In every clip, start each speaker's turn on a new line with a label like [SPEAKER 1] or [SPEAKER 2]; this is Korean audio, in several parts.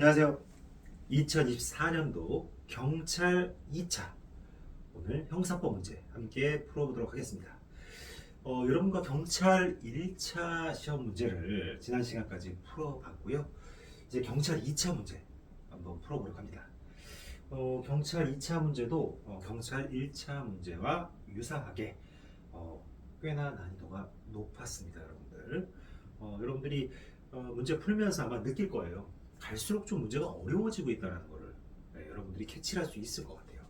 [SPEAKER 1] 안녕하세요. 2024년도 경찰 2차 오늘 형사법 문제 함께 풀어보도록 하겠습니다. 어, 여러분과 경찰 1차 시험 문제를 지난 시간까지 풀어봤고요. 이제 경찰 2차 문제 한번 풀어보려고 합니다. 어, 경찰 2차 문제도 어, 경찰 1차 문제와 유사하게 어, 꽤나 난이도가 높았습니다, 여러분들. 어, 여러분들이 어, 문제 풀면서 아마 느낄 거예요. 갈수록 좀 문제가 어려워지고 있다는 것을 네, 여러분들이 캐치할 수 있을 것 같아요.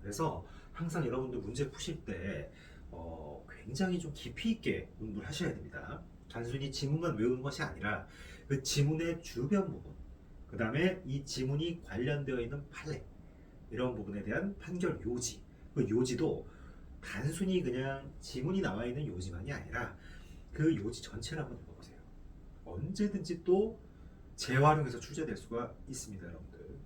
[SPEAKER 1] 그래서 항상 여러분들 문제 푸실 때 어, 굉장히 좀 깊이 있게 공부를 하셔야 됩니다. 단순히 지문만 외우는 것이 아니라 그 지문의 주변 부분, 그 다음에 이 지문이 관련되어 있는 판례 이런 부분에 대한 판결 요지, 그 요지도 단순히 그냥 지문이 나와 있는 요지만이 아니라 그 요지 전체를 한번 읽어보세요. 언제든지 또 재활용해서 출제될 수가 있습니다, 여러분들.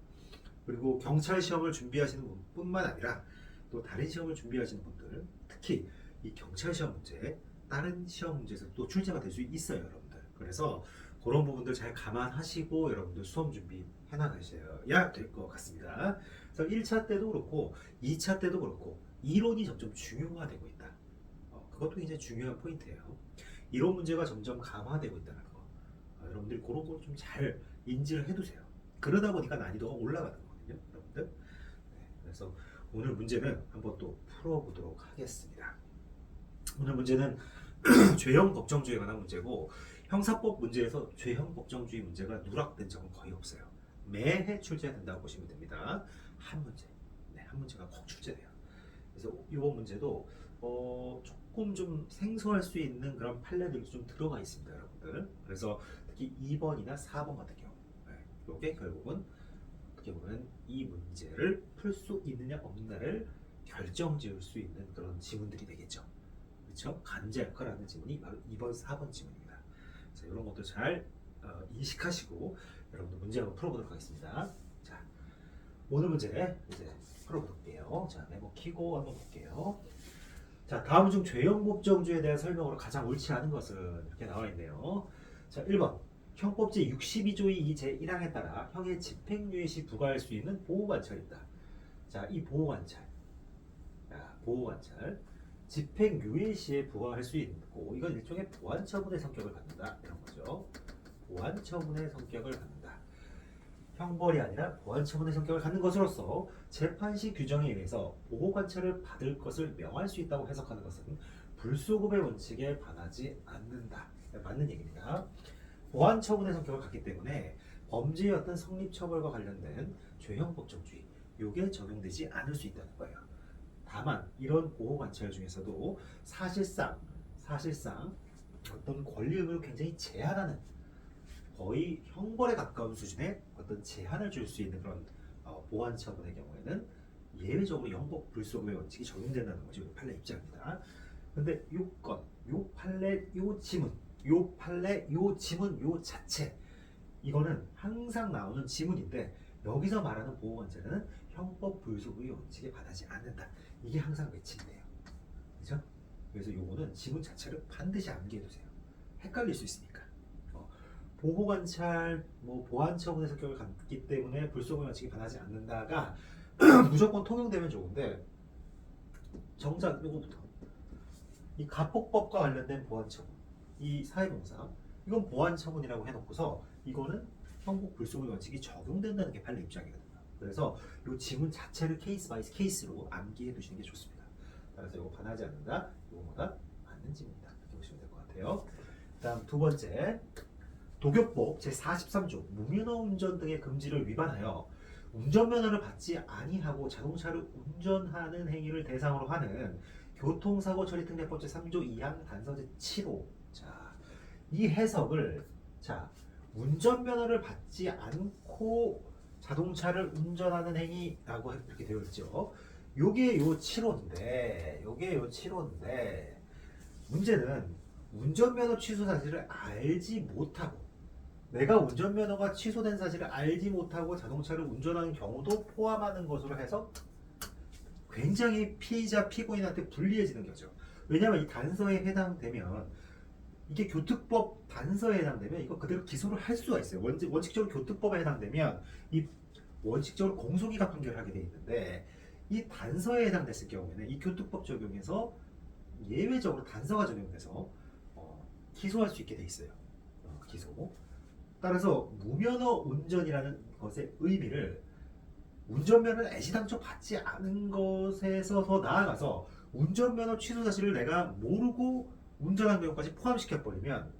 [SPEAKER 1] 그리고 경찰 시험을 준비하시는 분뿐만 아니라 또 다른 시험을 준비하시는 분들, 특히 이 경찰 시험 문제, 다른 시험 문제에서 또 출제가 될 수 있어요, 여러분들. 그래서 그런 부분들 잘 감안하시고 여러분들 수험 준비 해나가셔야 될 것 같습니다. 그래서 1차 때도 그렇고 2차 때도 그렇고 이론이 점점 중요화되고 있다. 어, 그것도 굉장히 중요한 포인트예요. 이론 문제가 점점 강화되고 있다는 여러분들이 그런 걸 좀 잘 인지를 해두세요. 그러다 보니까 난이도가 올라가는 거거든요, 여러분들. 네, 그래서 오늘 문제는 한번 또 풀어보도록 하겠습니다. 오늘 문제는 죄형 법정주의에 관한 문제고 형사법 문제에서 죄형 법정주의 문제가 누락된 적은 거의 없어요. 매해 출제된다고 보시면 됩니다. 한 문제, 네, 한 문제가 꼭 출제돼요. 그래서 이번 문제도 어, 조금 좀 생소할 수 있는 그런 판례들이 좀 들어가 있습니다, 여러분들. 그래서 특히 2번이나 4번 같은 경우, 네, 이게 결국은 어떻게 보면 이 문제를 풀 수 있느냐 없느냐를 결정지을 수 있는 그런 지문들이 되겠죠. 그렇죠? 간제 역할을 하는 지문이 바로 2번, 4번 지문입니다. 자, 이런 것도 잘 어, 인식하시고 여러분들 문제 한번 풀어보도록 하겠습니다. 자, 오늘 문제 이제 풀어볼게요. 자, 메모 키고 한번 볼게요. 자, 다음 중 죄형 법정주의에 대한 설명으로 가장 옳지 않은 것은 이렇게 나와 있네요. 자, 1번. 형법제 62조의 이 제1항에 따라 형의 집행유예 시 부과할 수 있는 보호관찰이다. 자, 이 보호관찰. 자, 보호관찰. 집행유예 시에 부과할 수 있고 이건 일종의 보완처분의 성격을 갖는다. 이런 거죠. 보완처분의 성격을 갖는다. 형벌이 아니라 보완처분의 성격을 갖는 것으로서 재판시 규정에 의해서 보호관찰을 받을 것을 명할 수 있다고 해석하는 것은 불소급의 원칙에 반하지 않는다. 맞는 얘기입니다. 보완 처분의 성격을 갖기 때문에 범죄의 어떤 성립 처벌과 관련된 죄형 법정주의 요게 적용되지 않을 수 있다는 거예요. 다만 이런 보호 관찰 중에서도 사실상 사실상 어떤 권리 의무를 굉장히 제한하는 거의 형벌에 가까운 수준의 어떤 제한을 줄 수 있는 그런 어, 보완 처분의 경우에는 예외적으로 영법 불소급의 원칙이 적용된다는 거죠. 이 판례 입장입니다. 근데 요건, 요 판례, 요 지문 요 판례, 요 지문, 요 자체 이거는 항상 나오는 지문인데 여기서 말하는 보호관찰은 형법 불소급의 원칙에 반하지 않는다. 이게 항상 외침이에요. 그죠? 그래서 요거는 지문 자체를 반드시 암기해두세요. 헷갈릴 수 있으니까. 어, 보호관찰, 뭐 보안 처분의 성격을 갖기 때문에 불소급의 원칙에 반하지 않는다가 무조건 통용되면 좋은데 정작 요거부터 이 가폭법과 관련된 보안 처분 이 사회봉사 이건 보안 처분이라고 해놓고서 이거는 형국 불소의 원칙이 적용된다는 게 판례 입장이거든요. 그래서 이 지문 자체를 케이스 바이 케이스로 암기해 두시는 게 좋습니다. 그래서 이거 반하지 않는다. 이거보다 맞는 지문이다. 이렇게 보시면 될 것 같아요. 다음 두 번째 도교법 제 43조 무면허 운전 등의 금지를 위반하여 운전면허를 받지 아니하고 자동차를 운전하는 행위를 대상으로 하는 교통사고 처리 특례법 제 3조 2항 단서제 7호 자, 이 해석을 자 운전면허를 받지 않고 자동차를 운전하는 행위라고 이렇게 되어 있죠. 요게 요 7호인데, 요게 요 7호인데 문제는 운전면허 취소 사실을 알지 못하고 내가 운전면허가 취소된 사실을 알지 못하고 자동차를 운전하는 경우도 포함하는 것으로 해서 굉장히 피의자 피고인한테 불리해지는 거죠. 왜냐하면 이 단서에 해당되면 이게 교특법 단서에 해당되면 이거 그대로 기소를 할 수가 있어요. 원칙, 원칙적으로 교특법에 해당되면 이 원칙적으로 공소기각 판결을 하게 돼 있는데 이 단서에 해당됐을 경우에는 이 교특법 적용에서 예외적으로 단서가 적용돼서 어, 기소할 수 있게 돼 있어요. 어, 기소. 따라서 무면허 운전이라는 것의 의미를 운전면허를 애시당초 받지 않은 것에서 더 나아가서 운전면허 취소 사실을 내가 모르고 운전한 경우까지 포함시켜 버리면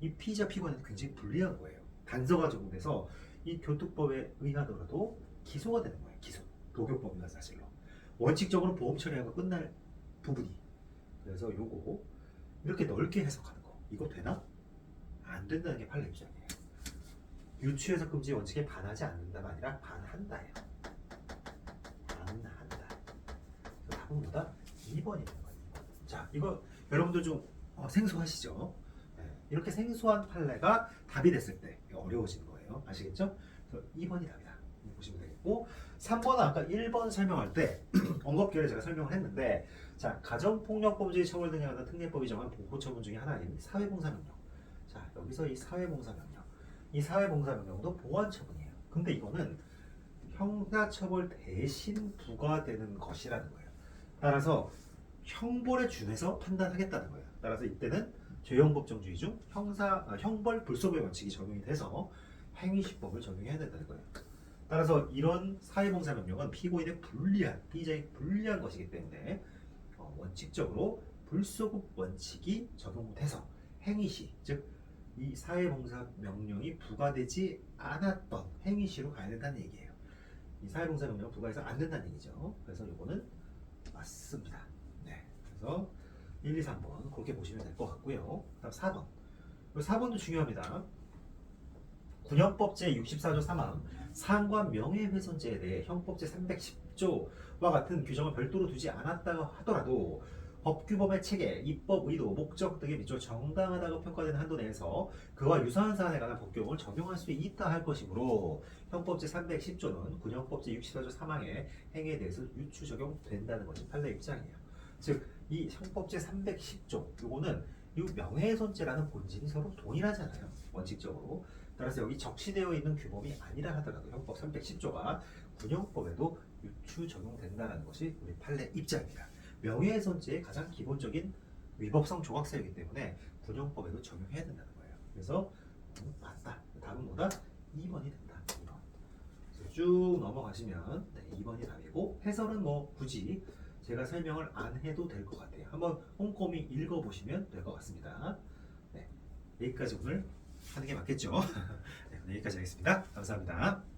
[SPEAKER 1] 이 피의자 피고한테 굉장히 불리한 거예요. 단서가 적용돼서 이 교특법에 의하더라도 기소가 되는 거예요. 기소. 도교법이나 사실로. 원칙적으로 보험 처리하고 끝날 부분이. 그래서 요거 이렇게 넓게 해석하는 거. 이거 되나? 안 된다는 게 판례 입장이에요. 유추해석 금지 원칙에 반하지 않는다가 아니라 반한다예요. 반한다. 답은 뭐다? 2번이 되는 거예요. 2번. 자, 이거 여러분들 좀 어, 생소하시죠? 네, 이렇게 생소한 판례가 답이 됐을 때 어려워지는 거예요. 아시겠죠? 그래서 2번이 답이다. 보시면 되겠고 3번은 아까 1번 설명할 때 언급결에 제가 설명을 했는데 자 가정폭력범죄의 처벌 등에 관한 특례법이 정한 보호처분 중에 하나인 사회봉사명령 자 여기서 이 사회봉사명령 이 사회봉사명령도 보완처분이에요 근데 이거는 형사처벌 대신 부과되는 것이라는 거예요 따라서 형벌에 준해서 판단하겠다는 거예요 따라서 이때는 죄형법정주의 중 형사 아, 형벌 불소의 원칙이 적용이 돼서 행위시법을 적용해야 된다는 거예요. 따라서 이런 사회봉사 명령은 피고인의 불리한 피의자의 불리한 것이기 때문에 어, 원칙적으로 불소급 원칙이 적용돼서 행위시 즉 이 사회봉사 명령이 부과되지 않았던 행위시로 가야 된다는 얘기예요. 이 사회봉사 명령 부과해서 안 된다는 얘기죠. 그래서 이거는 맞습니다. 네. 그래서 1, 2, 3번 그렇게 보시면 될 것 같고요. 다음 4번. 4번도 중요합니다. 군형법 제64조 3항 상과 명예훼손죄에 대해 형법 제310조와 같은 규정을 별도로 두지 않았다고 하더라도 법규범의 체계, 입법 의도, 목적 등에 비추어 정당하다고 평가되는 한도 내에서 그와 유사한 사안에 관한 법규범을 적용할 수 있다 할 것이므로 형법 제310조는 군형법 제64조 3항의 행위에 대해서 유추 적용된다는 것이 판례 입장이에요. 즉, 이 형법 제 310조, 요거는 이 명예훼손죄라는 본질이 서로 동일하잖아요. 원칙적으로. 따라서 여기 적시되어 있는 규범이 아니라 하더라도 형법 310조가 군형법에도 유추 적용된다는 것이 우리 판례 입장입니다. 명예훼손죄의 가장 기본적인 위법성 조각사이기 때문에 군형법에도 적용해야 된다는 거예요. 그래서 음, 맞다. 답은 뭐다? 2번이 된다. 2번. 그래서 쭉 넘어가시면 네, 2번이 답이고 해설은 뭐 굳이 제가 설명을 안 해도 될 것 같아요. 한번 꼼꼼히 읽어보시면 될 것 같습니다. 네, 여기까지 오늘 하는 게 맞겠죠? 네, 여기까지 하겠습니다. 감사합니다.